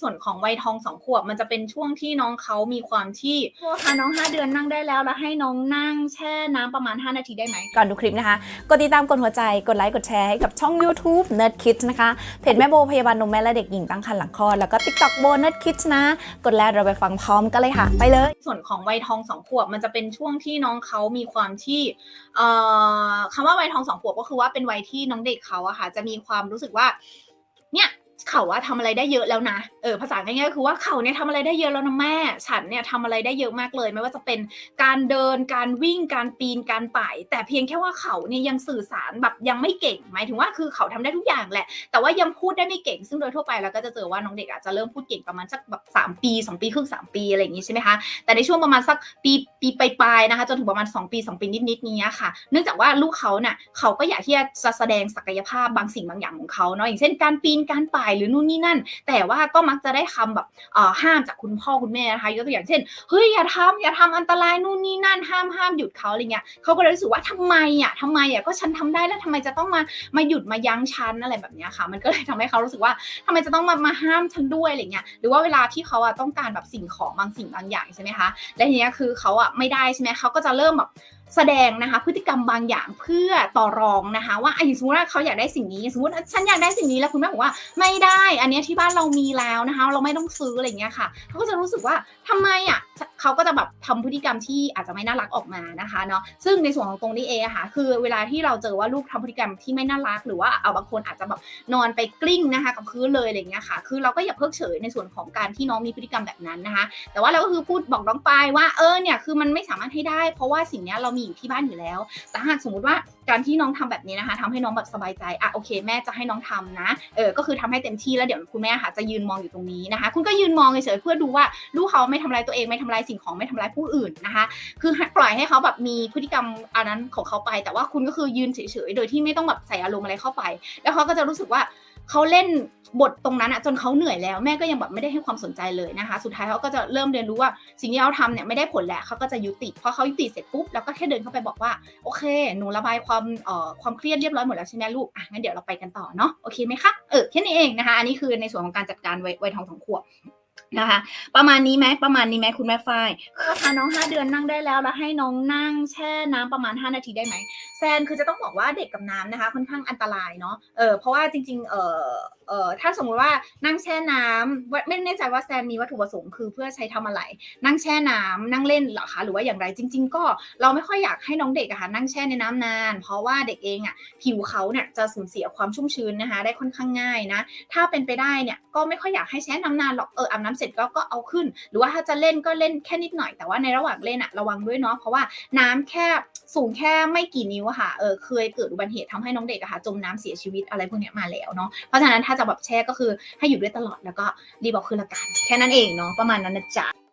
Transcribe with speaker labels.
Speaker 1: ส่วนของวัยทองสองขวบมันจะเป็นช่วงที่น้องเขามีความที่พอค่ะน้อง 5 เดือนนั่งได้แล้ว แล้วให้น้องนั่งแช่น้ำประมาณ 5 นาทีได้ไหม
Speaker 2: ก่อนดูคลิปนะคะ กดติดตามกดหัวใจ กดไลค์ กดแชร์ให้กับช่อง YouTube Nerd Kids นะคะ เพจแม่โบพยาบาลนมแม่และเด็กหญิงตั้งครรภ์หลังคลอด แล้วก็ TikTok โบ Nerd Kids นะ กดแล้วเราไปฟังพร้อมกันเลยค่ะ ไปเลย
Speaker 1: ส่วนของวัยทองสองขวบมันจะเป็นช่วงที่น้องเขามีความที่เอ่อคำว่าวัยทองสองขวบก็คือว่าเป็นวัยที่น้องเด็กเขาอะค่ะจะมีความรู้สึกว่า เขาว่าทำอะไรได้เยอะแล้วนะ เออภาษาง่ายๆคือว่าเขาเนี่ยทำอะไรได้เยอะแล้วนะแม่ ฉันเนี่ยทำอะไรได้เยอะมากเลย ไม่ว่าจะเป็นการเดิน การวิ่ง การปีน การป่าย แต่เพียงแค่ว่าเขาเนี่ยยังสื่อสารแบบยังไม่เก่ง หมายถึงว่าคือเขาทำได้ทุกอย่างแหละ แต่ว่ายังพูดได้ไม่เก่ง ซึ่งโดยทั่วไปเราก็จะเจอว่าน้องเด็กอาจจะเริ่มพูดเก่งประมาณสักแบบสามปีสองปีครึ่งสามปีอะไรอย่างงี้ใช่ไหมคะ แต่ในช่วงประมาณสักปีปีปลายๆนะคะจนถึงประมาณ 2 ปี2ปีนิดๆนี้ค่ะ เนื่องจากว่าลูกเขาเนี่ยเขาก็อยากที่จะแสดงศักยภาพบางสิ่งบางอย่างของเขาเนาะ อย่างเช่น การปีน การป่ายหรือนู่นนี่นั่น แต่ว่าก็มักจะได้คำแบบอ่อห้ามจากคุณพ่อคุณแม่นะคะยกตัวอย่างเช่นเฮ้ยอย่าทำอย่าทำอันตรายนู่นนี่นั่นห้ามห้ามหยุดเขาอะไรเงี้ยเขาก็เลยรู้สึกว่าทำไมอะทำไมอะก็ฉันทำได้แล้วทำไมจะต้องมามาหยุดมายั้งฉันอะไรแบบเนี้ยค่ะ มันก็เลยทำให้เขารู้สึกว่าทำไมจะต้องมามาห้ามฉันด้วยอะไรเงี้ยหรือว่าเวลาที่เขาอะต้องการแบบสิ่งของบางสิ่งบางอย่างใช่ไหมคะและทีเนี้ยคือเขาอะไม่ได้ใช่ไหมเขาก็จะเริ่มแบบ แสดงนะคะ พฤติกรรมบางอย่างเพื่อต่อรองนะคะ ว่าไอ้สมมติว่าเขาอยากได้สิ่งนี้สมมติฉันอยากได้สิ่งนี้แล้วคุณแม่บอกว่าไม่ได้ อันนี้ที่บ้านเรามีแล้วนะคะ เราไม่ต้องซื้ออะไรเงี้ยค่ะเขาก็จะรู้สึกว่าทำไมอะ เขาก็จะแบบทำพฤติกรรมที่อาจจะไม่น่ารักออกมานะคะเนาะซึ่งในส่วนของตรงนี้เองอค่ะคือเวลาที่เราเจอว่าลูกทำพฤติกรรมที่ไม่น่ารัก หรือว่าเอาบางคนอาจจะแบบนอนไปกลิ้งนะคะกับพื้นเลยอะไรเงี้ยค่ะ คือเราก็อย่าเพิกเฉยในส่วนของการที่น้องมีพฤติกรรมแบบนั้นนะคะ แต่ว่าเราก็คือพูดบอกน้องไปว่าเออเนี่ยคือมันไม่สามารถให้ได้ เพราะว่าสิ่งเนี้ยเรามีอยู่ที่บ้านอยู่แล้ว แต่หากสมมติว่า การที่น้องทำแบบนี้นะคะทำให้น้องแบบสบายใจอะโอเค แม่จะให้น้องทำนะเออก็คือทำให้เต็มที่แล้วเดี๋ยวคุณแม่ค่ะจะยืนมองอยู่ตรงนี้นะคะ คุณก็ยืนมองเฉยเพื่อดูว่าลูกเขาไม่ทำลายตัวเองไม่ทำลายสิ่งของไม่ทำลายผู้อื่นนะคะ คือปล่อยให้เขาแบบมีพฤติกรรมอันนั้นของเขาไป แต่ว่าคุณก็คือยืนเฉยๆโดยที่ไม่ต้องแบบใส่อารมณ์อะไรเข้าไป แล้วเขาก็จะรู้สึกว่าเขาเล่น บทตรงนั้นอะจนเขาเหนื่อยแล้วแม่ก็ยังแบบไม่ได้ให้ความสนใจเลยนะคะ สุดท้ายเขาก็จะเริ่มเรียนรู้ว่าสิ่งที่เขาทำเนี่ยไม่ได้ผลแหละเขาก็จะยุติพอเขายุติเสร็จปุ๊บแล้วก็แค่เดินเข้าไปบอกว่าโอเค หนูระบายความเอ่อความเครียดเรียบร้อยหมดแล้วใช่ไหมลูกอะงั้นเดี๋ยวเราไปกันต่อเนาะโอเคไหมคะเออแค่นี้เองนะคะ อันนี้คือในส่วนของการจัดการไวไวยทองสองขวบนะคะ ประมาณนี้ไหมประมาณนี้ไหมคุณแม่ฝ้ายคือพาน้อง 5 เดือนนั่งได้แล้วแล้วให้น้องนั่งแช่น้ำประมาณ 5 นาทีได้ไหมแซนคือจะต้องบอกว่าเด็กกับน้ำนะคะ ค่อนข้างอันตรายเนาะเออเพราะว่าจริงๆเออ เออถ้าสมมุติว่านั่งแช่น้ำว่าไม่แน่ใจว่าแซนมีวัตถุประสงค์คือเพื่อใช้ทำอะไร นั่งแช่น้ำนั่งเล่นเหรอคะหรือว่าอย่างไรจริง ๆ ก็เราไม่ค่อยอยากให้น้องเด็กอะค่ะนั่งแช่ในน้ำนาน เพราะว่าเด็กเองอะผิวเขาเนี่ยจะสูญเสียความชุ่มชื้นนะคะ ได้ค่อนข้างง่ายนะถ้าเป็นไปได้เนี่ยก็ไม่ค่อยอยากให้แช่น้ำนานหรอกเอออาบน้ำเสร็จก็ก็เอาขึ้น หรือว่าถ้าจะเล่นก็เล่นแค่นิดหน่อยแต่ว่าในระหว่างเล่นอะระวังด้วยเนาะเพราะว่าน้ำแค่ สูงแค่ไม่กี่นิ้วอะค่ะเออเคยเกิดอุบัติเหตุทำให้น้องเด็กอะค่ะจมน้ำเสียชีวิตอะไรพวกนี้มาแล้วเนาะเพราะฉะนั้นถ้าจะแบบแช่ก็คือให้อยู่ด้วยตลอดแล้วก็รีบเอาขึ้นละกันแค่นั้นเองเนาะประมาณนั้นนะจ๊ะ